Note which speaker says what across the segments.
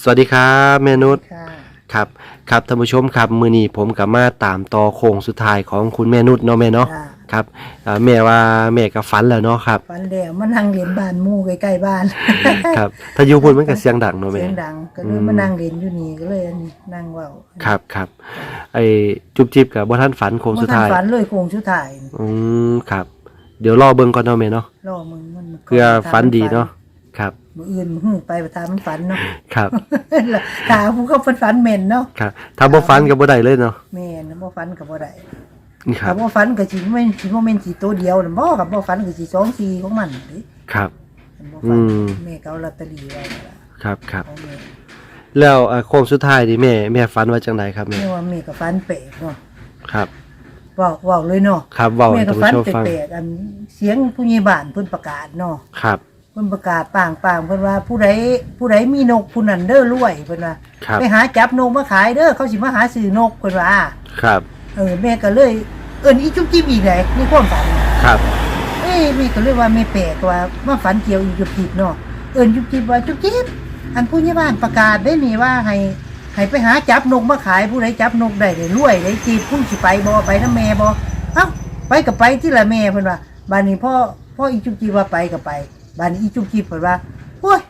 Speaker 1: สวัสดีครับแม่นุช
Speaker 2: ค่ะ
Speaker 1: ครับครับท่านผู้ชมครับมือนี้ผมกับมาตามต่อโค้งสุดท้ายของคุณแม่นุชเนาะแม่เนาะ
Speaker 2: ค่ะ
Speaker 1: ครับอ่าแม่ว่าแม่กับฝันแล้วเนาะครับ
Speaker 2: ฝันแล้วมานั่งเรียนบ้านหมู่ใกล้ๆบ้าน
Speaker 1: ครับถ้าอยู่พุ่นมันก็เสียงดังเนาะแม่
Speaker 2: เสียงดังก็เลย
Speaker 1: อืม
Speaker 2: มานั่งเรียนอยู่นี่ก็เลยอันนี้นั่งเว้า
Speaker 1: ครับครับไอ้จุบจิบกับบ่ท่านฝันโค้งสุดท้าย
Speaker 2: บ่ทันฝันเลยโคงสุดท้าย
Speaker 1: อืมครับ เดี๋ยวรอเบิ่งก่อนเนาะแม่เนาะ
Speaker 2: รอมึงมัน
Speaker 1: เพื่อฝันดีเนาะครับ
Speaker 2: มื้ออื่นหื้อไปประทามันฝันเนาะ
Speaker 1: ครับ
Speaker 2: ถามผู้เขาเพิ่นฝันแม่นเนาะ
Speaker 1: ครับถ้าบ่ฝันก็บ่ได้เลยเนาะ
Speaker 2: แม่นบ่ฝันก็บ่ได้
Speaker 1: ครั
Speaker 2: ถ้า
Speaker 1: บ
Speaker 2: บ่ฝันก็สิบ่แม่นสิบ่แม่นสิตัวเดียวน่ะบ่กับบ่ฝันก็สิสองสี่ของมันเด้
Speaker 1: ครับ
Speaker 2: บ่
Speaker 1: อื
Speaker 2: ฝัน
Speaker 1: ม
Speaker 2: แม่ก็เอาลอตเตอรี่ไว้นั่นล่ะ
Speaker 1: ครับครับ
Speaker 2: ของแม่
Speaker 1: แล้วอ่าโค้งสุดท้ายนี่แม่แม่ฝันว่าจังไดครับแม่
Speaker 2: แม่ว่าแม่ก็ฝันแปลกเนาะ
Speaker 1: ครับ
Speaker 2: เว้าเว้าเลยเนาะ
Speaker 1: ครับเว้า
Speaker 2: แม่
Speaker 1: ให้
Speaker 2: ก็
Speaker 1: ท่าน
Speaker 2: ฝัน
Speaker 1: ผู้ชมฟัง
Speaker 2: แปลกๆอันเสียงผู้ใหญ่บ้านเพิ่นประกาศเนาะ
Speaker 1: ครับ
Speaker 2: เพิ่นประกาศป่างป่างเพิ่นว่าผู้ใดผู้ใดมีนกผู้นั้นเด้อรวยเพิ่นว่า
Speaker 1: ครับ
Speaker 2: ไปหาจับนกมาขายเด้อเขาสิมาหาซื้อนกเพิ่นว่า
Speaker 1: ครับ
Speaker 2: เออแม่ก็เลยเอิ้นอีจุ๊บจิ๊บอีกเลยในความฝัน
Speaker 1: ครับ
Speaker 2: เอ้ยแม่ก็เลยว่าแม่แปลกว่ามาฝันเกี่ยวอีจุ๊บจิ๊บเนาะเอิ้นจุ๊บจิ๊บว่าจุ๊บจิ๊บอันผู้ใหญ่บ้านประกาศได้นี่ว่าให้ให้ไปหาจับนกมาขายผู้ใดจับนกได้ได้รวยได้จีบผู้สิไปบ่ไปนำแม่บ่เอ้าไปก็ไปที่ละแม่เพิ่นว่าบัดนี้พ่อพ่ออีจุ๊บจิ๊บว่าไปก็ไป บัดนี้อีจุ๊บจิ๊บเพิ่นว่าโอ้ย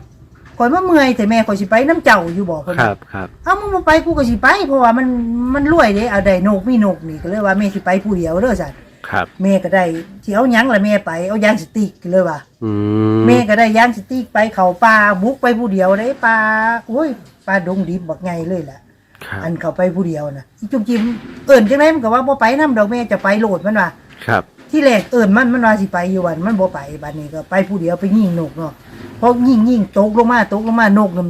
Speaker 2: ข่อยมาเมื่อยแต่แม่ข่อยสิไปน้ำเจ้าอยู่บ่เพิ่น
Speaker 1: ค
Speaker 2: ว่า
Speaker 1: รับครับ
Speaker 2: เอามึงมาไปกูก็สิไป เพราะว่ามันมันรวยเด้เอาได้นกมีนกนี่ก็เลยว่าแม่สิไปผู้เดียวเด้อสั่น
Speaker 1: ครับ
Speaker 2: แม่ก็ได้สิเอาหยังล่ะแม่ไปเอายางสติ๊กก็เลยว่า
Speaker 1: อืม
Speaker 2: แม่ก็ได้ยางสติ๊กไปเขาป่าบุกไปผู้เดียวได้ปลาโอ้ยปลาดงดิบบักไงเลยล่ะ
Speaker 1: ครับ
Speaker 2: อันเขาไปผู้เดียวน่ะอีจุ๊บจิ้มเอิ้นจังไดมันก็ว่าบ่ไปนํดอกแม่จะไปโลดมันว่า
Speaker 1: ครับ
Speaker 2: ที่แรกเอิ้นมันมันว่าสิไปอยู่วันมันบ่ไปบัดนี้ก็ไปผู้เดียวไปยิงนกเนาะพอยิงยิงตกลงมาตกลงมานกนั่น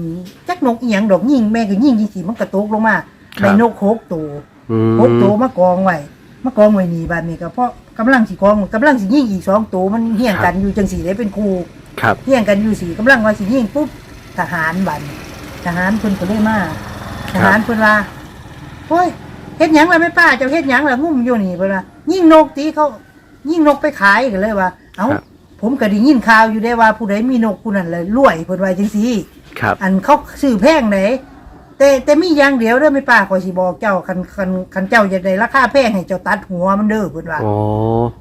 Speaker 2: จักนกอีหยังดอกยิงแม่ก็ยิงจังซี่มันก็ตกลงมาได้นกหกตัว
Speaker 1: อืม
Speaker 2: หกตัวมากองไว้มากองไว้นี่บัดนี้ก็เพราะกำลังสิกองกำลังสิยิงอีกสองตัวมันเฮี้ยงกันอยู่จังสี่ได้เป็นคู่
Speaker 1: ครับ
Speaker 2: เฮี้ยงกันอยู่สี่กำลังว่าสิยิงปุ๊บทหารบัดนี้ทหารเพิ่นก็เลยมาทหารเพิ่นว่าโอ้ยเฮ็ดหยังล่ะแม่ป้าเจ้าเฮ็ดหยังล่ะงุ่มอยู่นี่เพิ่นว่ายิงนกตีเขา ยิงนกไปขายก็เลยว่า เอ้า
Speaker 1: ครับ
Speaker 2: ผมก็ได้ยินข่าวอยู่ได้ว่าผู้ใดมีนกผู้นั้นเลยรวยเพิ่นว่าจังซี่
Speaker 1: ครับ
Speaker 2: อันเขาซื้อแพงไหนแต่แต่มีอย่างเดียวเด้อไม่ป้าขอยสิบอกเจ้าคันคันคันเจ้าอยากได้ราคาแพงให้เจ้าตัดหัวมันเด้อเพิ่นว่า
Speaker 1: อ๋อ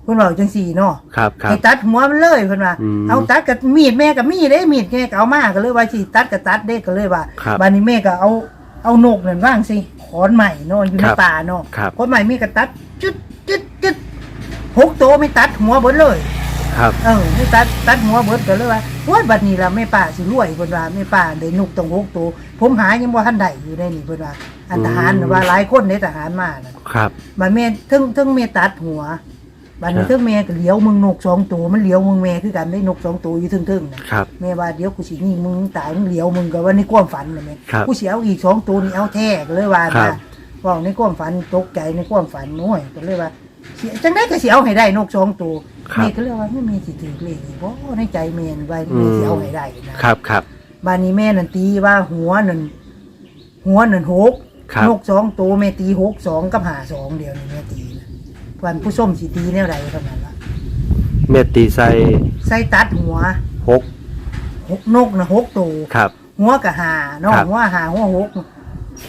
Speaker 2: เพิ่นว่าจังซี่เนาะ
Speaker 1: ครับครับ
Speaker 2: ให้ตัดหัวมันเลยเพิ่นว่า
Speaker 1: อืม
Speaker 2: เอาตัดกับมีดแม่กับมีดเด้มีดแม่ก็เอามาก็เลยว่าสิตัดก็ตัดเด้ก็เลยว่า
Speaker 1: ครับ
Speaker 2: บัดนี้แม่ก็เอาเอานกนั่นว่างสิขอนใหม่เนาะอยู่ใน
Speaker 1: ครับ
Speaker 2: ป่าเนาะ
Speaker 1: ครับ
Speaker 2: ขอนใหม่แม่ก็ตัดจุดจุดจุดหก ตัวไม่ตัดหัวเบิดเลย
Speaker 1: ครับ
Speaker 2: เออไม่ตัดตัดหัวเบิดก็เลยว่าโอ้ยบัดนี้ล่ะแม่ป้าสิรวยเพิ่นว่าแม่ป้าได้นกต้องหกตัวผมหายังบ่ทันได้อยู่ได้นี่เพิ่นว่า อันทหารน่ะว่าหลายคนในทหารมาน่ะ
Speaker 1: ครับ
Speaker 2: บัดแม่ถึงถึงแม่ตัดหัวบัดนี้
Speaker 1: ครับ
Speaker 2: ถึงแม่ก็เหลียวมึงนกสองตัวมันเหลียวมึงแม่คือกันได้นกสองตัวอยู่ถึงๆน่ะ
Speaker 1: ครับ
Speaker 2: แม่ว่าเดี๋ยวกูสิยิงมึงตายมึงเหลียวมึงก็ว่าในความฝันน่ะแม่
Speaker 1: ครับ
Speaker 2: กูสิเอาอีกสองตัวนี่เอาแท้ก็เลยว่า
Speaker 1: ครั
Speaker 2: นะ
Speaker 1: บ
Speaker 2: ว่าในความฝันตกใจในความฝันโอ้ยก็เลยว่า สิจังได๋ก็สิเอาให้ได้นกสองตัว
Speaker 1: ครับ
Speaker 2: แม่ก็เลยว่าไม่มีสิถือเลขอีกบ่ในใจแม่นว่าแม่สิเอาให้ได้นะครับ
Speaker 1: ครับ
Speaker 2: บ้านนี้แม่นั่นตีว่าหัวนั่นหัวนั่นหก
Speaker 1: ครับ
Speaker 2: นกสองตัวแม่ตีหกสองกับหาสองเดียวนี่แม่ตีนะวันผู้ส้มสิตีแนวใดเท่านั้นละ
Speaker 1: เมตตีใส่
Speaker 2: ใส่ตัดหัว
Speaker 1: หก
Speaker 2: หกนกนะหกตัว
Speaker 1: ครับ
Speaker 2: หัวกับหาเนาะ
Speaker 1: ครับ
Speaker 2: หัวหาหัวหก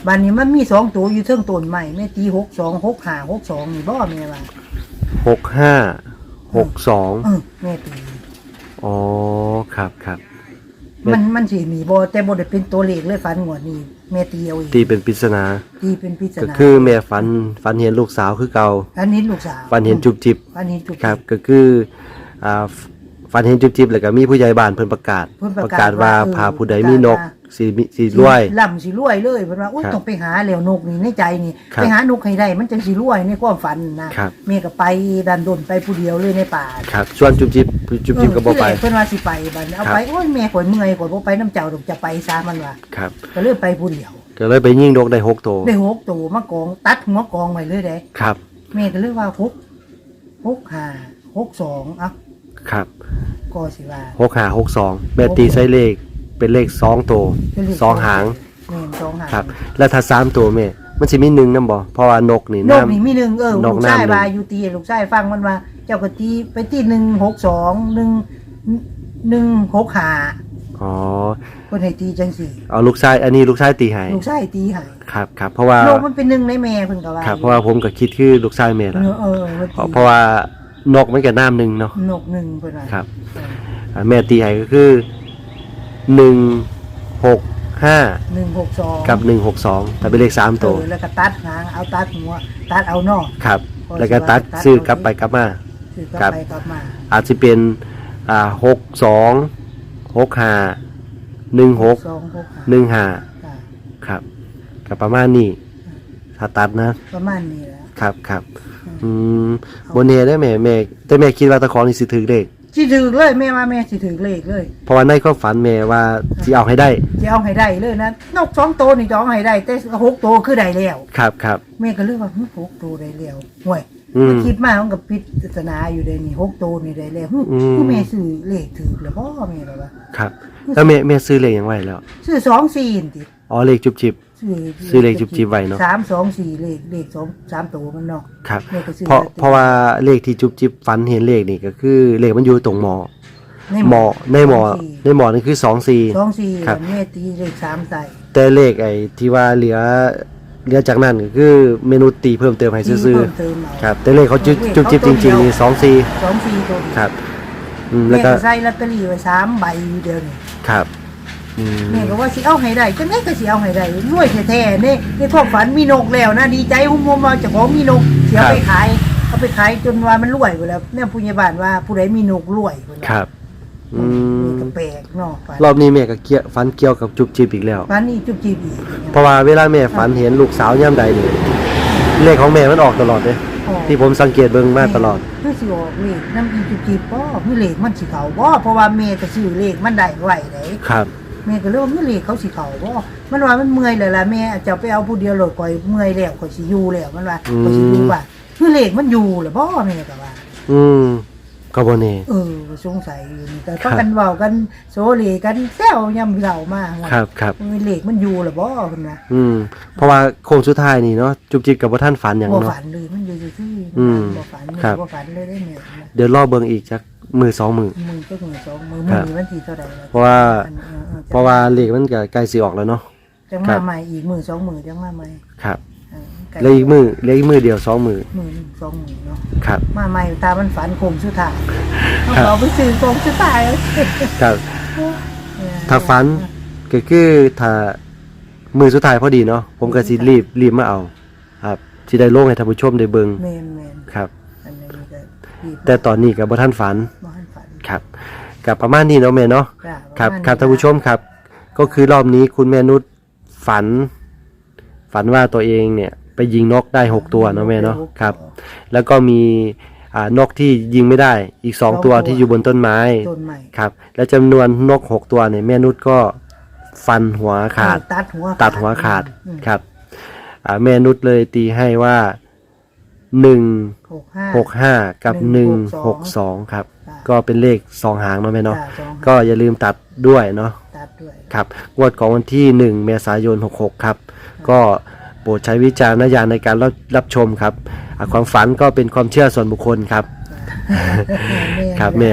Speaker 2: บ้านนี้มันมีสองตัวอยู่เทิงต้นใหม่แม่ตีหกสองหกหาหกสองนี่บ่แม่ว่า
Speaker 1: หกห้าหกสอง
Speaker 2: เออแม่ตี
Speaker 1: อ๋อครับครับ
Speaker 2: มันมันสิมีบ่แต่บ่ได้เป็นตัวเลขเลยฝันงวดนี้แม่ตีเอาเอง
Speaker 1: ตีเป็นปริศนา
Speaker 2: ตีเป็นพิจาร
Speaker 1: ก็
Speaker 2: ณา
Speaker 1: คือแม่ฝันฝันเห็นลูกสาวคือเก่า
Speaker 2: อันนี้ลูกสาว
Speaker 1: ฝันเห็นจุบจิบ
Speaker 2: อันนี้จุบ
Speaker 1: ครับ ก็คืออ่าฝันเห็นจุบจิบแล้วก็มีผู้ใหญ่บ้านเพิ่นประกาศ
Speaker 2: เพิ่น
Speaker 1: ป
Speaker 2: ประระ
Speaker 1: กา
Speaker 2: กา
Speaker 1: ศ
Speaker 2: ศ
Speaker 1: ว่า
Speaker 2: ว่าเออ
Speaker 1: พาผู้ใดมีนก
Speaker 2: ประกาศว่า
Speaker 1: สิมีสิรวย
Speaker 2: ล่ำสิรวยเลยเพิ่นว่าอุ้ย
Speaker 1: ครับ
Speaker 2: ต้องไปหาแล้วนกนี่ในใจนี่
Speaker 1: ครับ
Speaker 2: ไปหานกให้ได้มันจังสิรวยในความฝันนะครับ แม่ก็ไปดันดนไปผู้เดียวเลยในป่า
Speaker 1: ครับส่วนจุบจิบจุบจิบก็บ่ไป
Speaker 2: เออที่แรเพิ่นว่าสิไปบัดนี้เอา
Speaker 1: ครับ
Speaker 2: ไปโอ้ยแม่ข่อยเมื่อยข่อยบ่ไปน้ำเจ้าดอกจะไปซามันว่า
Speaker 1: ครับ
Speaker 2: ก็เลยไปผู้เดียว
Speaker 1: ก็เลยไปยิงนกได้หกตัว
Speaker 2: ได้หกตัวมากองตัดหัวกองไว้เลยเด้
Speaker 1: ครับ
Speaker 2: แม่ก็เลยว่าหกหกห้าหกสองเอะ
Speaker 1: ครับ
Speaker 2: ก็สิว่า
Speaker 1: หกห้าหกสองแม่ตีใส่เลข เป็นเลขสองตัว
Speaker 2: เป็นเลข
Speaker 1: สองหาง
Speaker 2: แม่นสองหาง
Speaker 1: ครับ แล้วถ้าสามตัวแม่มันสิมีหนึ่งนํบ่เพราะว่านกนี่
Speaker 2: น
Speaker 1: น้
Speaker 2: กนี่มีหนึ่งเออนลู
Speaker 1: ก
Speaker 2: ก
Speaker 1: น้ำ
Speaker 2: ชาย
Speaker 1: หนึ่ง
Speaker 2: บาอยู่ตีลูกชายฟังมันว่าเจ้าก็ตีไปตีหนึ่งหกสองหนึ่งหนึ่งหกหา
Speaker 1: อ๋อ
Speaker 2: เพิ่นให้ตีจังสี่
Speaker 1: เอาลูกชายอันนี้ลูกชายตีให้
Speaker 2: ลูกชายตีให้
Speaker 1: ครับครับเพราะว่า
Speaker 2: โลกมันเป็นหนึ่งในแม่เพิ่นก็ว่า
Speaker 1: ครับเพราะว่าผมก็คิดคือลูกชายแม่
Speaker 2: เอ
Speaker 1: ละ
Speaker 2: อเออมัน
Speaker 1: เพราะ
Speaker 2: ตี
Speaker 1: เพราะว่านกมันก็น้ำหนึ่งเนาะ
Speaker 2: นกหนึ่งเพิ่นว่า
Speaker 1: ครับ
Speaker 2: เออ
Speaker 1: อ่าแม่ตีให้ก็คือ หนึ่งหกห้า
Speaker 2: หนึ่งหกสอง
Speaker 1: กับหนึ่งหกสองแต่เป็นเลขสาม
Speaker 2: เอ
Speaker 1: ตัว
Speaker 2: อแล้วก็ตัดหางเอาตัดหัว ตัดเอานอก
Speaker 1: ครับ
Speaker 2: พอ
Speaker 1: แล้วก็ตัด
Speaker 2: ตัด
Speaker 1: ซื้อกลับไปกลับมา
Speaker 2: คือก
Speaker 1: ครั
Speaker 2: ลับบไปกลับมา
Speaker 1: อาจจะเป็นอ่าหกสองหกห้าหนึ่งหก
Speaker 2: สองหกห้า
Speaker 1: หนึ่งห้า
Speaker 2: ค่ะ
Speaker 1: ครับกับประมาณนี้ถ้าตัดนะ
Speaker 2: ประมาณนี้แหละ
Speaker 1: ครับครับอืมบนเนได้แม่แม่แต่แม่คิดว่าตะของนี่สิถือเลข
Speaker 2: สิถือเลยแม่ว่าแม่สิถือเลขเลย
Speaker 1: เพราะว่าในความฝันแม่ว่าสิเอาให้ได้
Speaker 2: จะเอาให้ได้เลยนะนกสองตัวนี่จะเอาให้ได้แต่หกตัวคือได้แล้ว
Speaker 1: ครับครับ
Speaker 2: แม่ก็เลยว่าหึหกตัวได้แล้วห่วย
Speaker 1: อืม
Speaker 2: มันคิดมามันกับพิจารณาอยู่ได้นี่หกตัวนี่ได้แล้วหึ
Speaker 1: อืม
Speaker 2: คือแม่ซื้อเลขถือแล้วบ่แม่หรอวะ
Speaker 1: ครับ แล้วแม่แม่ซื้อเลขยังไว้แล้ว
Speaker 2: ซื้อสองสี่นี่ติ
Speaker 1: อ๋อเลขจุบจิบ
Speaker 2: ซื้อ
Speaker 1: ซื้อเลขจุ๊บจิ๊บไว้เนาะ
Speaker 2: สามสองสี่เลขเลขสองสามตัวมันเนาะ
Speaker 1: ครับ
Speaker 2: แม่ก็ซื้อ
Speaker 1: เพราะเพราะว่าเลขที่จุบจิบฝันเห็นเลขนี่ก็คือเลขมันอยู่ตรงหมอ
Speaker 2: ใน
Speaker 1: หมอในหมอ
Speaker 2: สงสี่
Speaker 1: ในหมอนี่คือสองสี่
Speaker 2: สองสี่
Speaker 1: ครับ
Speaker 2: แม่ตีเลขสามใส่
Speaker 1: แต่เลขไอ้ที่ว่าเหลือเหลือจากนั้นก็คือเมนูตีเพิ่มเติมให้ซื้อ
Speaker 2: เพิ่มเติมเอา
Speaker 1: ๆครับ แต่เลขเขาจุบ
Speaker 2: เลข
Speaker 1: จุบจิบ
Speaker 2: เขา
Speaker 1: จ
Speaker 2: ตัวเดี
Speaker 1: ริ
Speaker 2: ย
Speaker 1: ง
Speaker 2: ว
Speaker 1: ๆนี่สองสี่
Speaker 2: สองสี่ตัวเดียว
Speaker 1: ครับอืม
Speaker 2: แม่
Speaker 1: แล้วก็
Speaker 2: ก็ใส่ลอตเตอรี่ไว้สามใบอยู่เดียวนี่
Speaker 1: ครับอืม
Speaker 2: แม่ก็ว่าสิเอาให้ได้จังได๋ก็สิเอาให้ได้รวยแท้ๆนี่ในความฝันมีนกแล้วนะดีใจหุ่มๆว่าเจ้าของมีนกเสียไปขายเอาไปขายจนว่ามันรวยไปแล้วแม่ผู้ใหญ่บ้านว่าผู้ใดมีนกรวยไปแล้ว
Speaker 1: ครับ อื
Speaker 2: นี่
Speaker 1: ม
Speaker 2: ก็แปลกเนาะฝัน
Speaker 1: รอบนี้แม่ก็เกี่ยวฝันเกี่ยวกับจุบจิบอีกแล้ว
Speaker 2: ฝันนี่จุบจีบอีก
Speaker 1: เพราะว่าเวลาแม่ฝันเห็นลูกสาวย่ำใดนี่เลขของแม่มันออกตลอดเลย
Speaker 2: อ๋อ
Speaker 1: ที่ผมสังเกตเบิ่งมาตลอด
Speaker 2: คือสิออกเลขน้ำอีจุบจีบบ่มีเลขมันสิเข้าบ่เพราะว่าแม่ก็ซื้อเลขมันได้ไว้ได้
Speaker 1: ครับ
Speaker 2: แม่ก็เลยว่ามีเลขเขาสิเข้าบ่มันว่ามันเมื่อยแล้วล่ะแม่จะไปเอาผู้เดียวโลดก่อยเมื่อยแล้วข่อยสิอยู่แล้วมันว่าข่อยสิอยู่ว่าคือเลขมันอยู่แล้วบ่แม่ก็ว่า
Speaker 1: อืมก็บ่แน่
Speaker 2: เออสงสัยอยู่นี่แต่ก็กันเว้ากันโซเลกันแซวยำเหล่ามาว่า
Speaker 1: ครับครับ
Speaker 2: มีเลขมันอยู่แล้วบ่เพิ่นว่า
Speaker 1: อืมเพราะว่าโค้งสุดท้ายนี่เนาะจุบจิบกับบ่ท่านฝันอย่าง
Speaker 2: บ่
Speaker 1: เนาะ
Speaker 2: ฝันเลยมันอยู่ซื่อๆ
Speaker 1: อืม
Speaker 2: บ่ฝัน
Speaker 1: ครับ
Speaker 2: บ่ฝันเลยได้แม่นะ
Speaker 1: เดี๋ยวรอเบิ่งอีกจัก มือสองมือ
Speaker 2: มือก็มือสองมือ
Speaker 1: ครั
Speaker 2: มื
Speaker 1: บ
Speaker 2: อวันที่เท่าไหร่แล้ว
Speaker 1: เพราะว่า
Speaker 2: อันเออออ
Speaker 1: เพราะว่าเลขมันก็ใกล้สิออกแล้วเนาะ
Speaker 2: จัง
Speaker 1: ครั
Speaker 2: มา
Speaker 1: บ
Speaker 2: ใหม่อีกมือสองมือจังมาใหม่
Speaker 1: ครับ
Speaker 2: เออไแล้
Speaker 1: วอีกมือเหลืออีกมือเดียวสองมือ
Speaker 2: มือหนึ่งสองมือเนาะ
Speaker 1: ครับ
Speaker 2: มาใหม่ตามันฝันโคมสุดท้าย
Speaker 1: ครับ
Speaker 2: เอาไปซื้อโคมสุดท้าย
Speaker 1: ครับถ้าฝันก็คือถ้ามือสุดท้ายพอดีเนาะผมก็สิรีบรีบมาเอา ครับสิได้ลงให้ท่านผู้ชมได้เบิ่ง
Speaker 2: แม่นแม่น
Speaker 1: ครับ
Speaker 2: อันนี้ก็ดี
Speaker 1: แต่ตอนนี้ก็บ่ทันฝัน
Speaker 2: บ่ทันฝัน
Speaker 1: ครับกับประมาณนี้เนาะแม่เนาะ
Speaker 2: จ้ะ
Speaker 1: ครับ
Speaker 2: ปะมณ
Speaker 1: ครับท่านผู้ชมครับ ก็คือรอบนี้คุณแม่นุชฝัน ฝันว่าตัวเองเนี่ยไปยิงนกได้หกตัวเนาะแม่เนาะครับ แล้วก็มีอ่านกที่ยิงไม่ได้อีกสองตัวที่อยู่บนต้นไม้
Speaker 2: ต้นใหม่
Speaker 1: ครับและจำนวนนกหกตัวเนี่ยแม่นุชก็ฟันหัวขาด
Speaker 2: เออตัดหัว
Speaker 1: ตัดหัวขาด
Speaker 2: อืม
Speaker 1: ครับอ่าแม่นุชเลยตีให้ว่า หนึ่ง
Speaker 2: หกห้า
Speaker 1: หกห้ากับห
Speaker 2: หนึ่
Speaker 1: นึ่ง
Speaker 2: ง
Speaker 1: ห
Speaker 2: ห
Speaker 1: ก
Speaker 2: ก
Speaker 1: ส
Speaker 2: ส
Speaker 1: อ
Speaker 2: องง
Speaker 1: ครับ
Speaker 2: จ้ะ
Speaker 1: ก็เป็นเลขสองหางเนาะแม่เนาะ
Speaker 2: จ้ะสอง
Speaker 1: ก็อย่าลืมตัดด้วยเนาะ
Speaker 2: ตัดด้วย
Speaker 1: ครับงวดของวันที่ 1 เมษายน 66 ครับ ก็โปรดใช้วิจารณญาณในการรับรับชมครับอ่าความฝันก็เป็นความเชื่อส่วนบุคคลครับ ครับแม่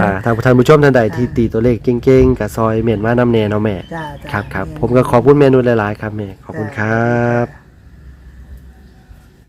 Speaker 1: อ่าทางท่านผู้ชมท่านใดที่ตีตัวเลขเก่งๆ กับซอยเมียนมาน้ำแน่เนาะแม่
Speaker 2: จ้าจ้า
Speaker 1: ครับครับ
Speaker 2: แผ
Speaker 1: มก็ขอบคุณเมนูหลายๆ ครับแม่ ขอบคุณครับ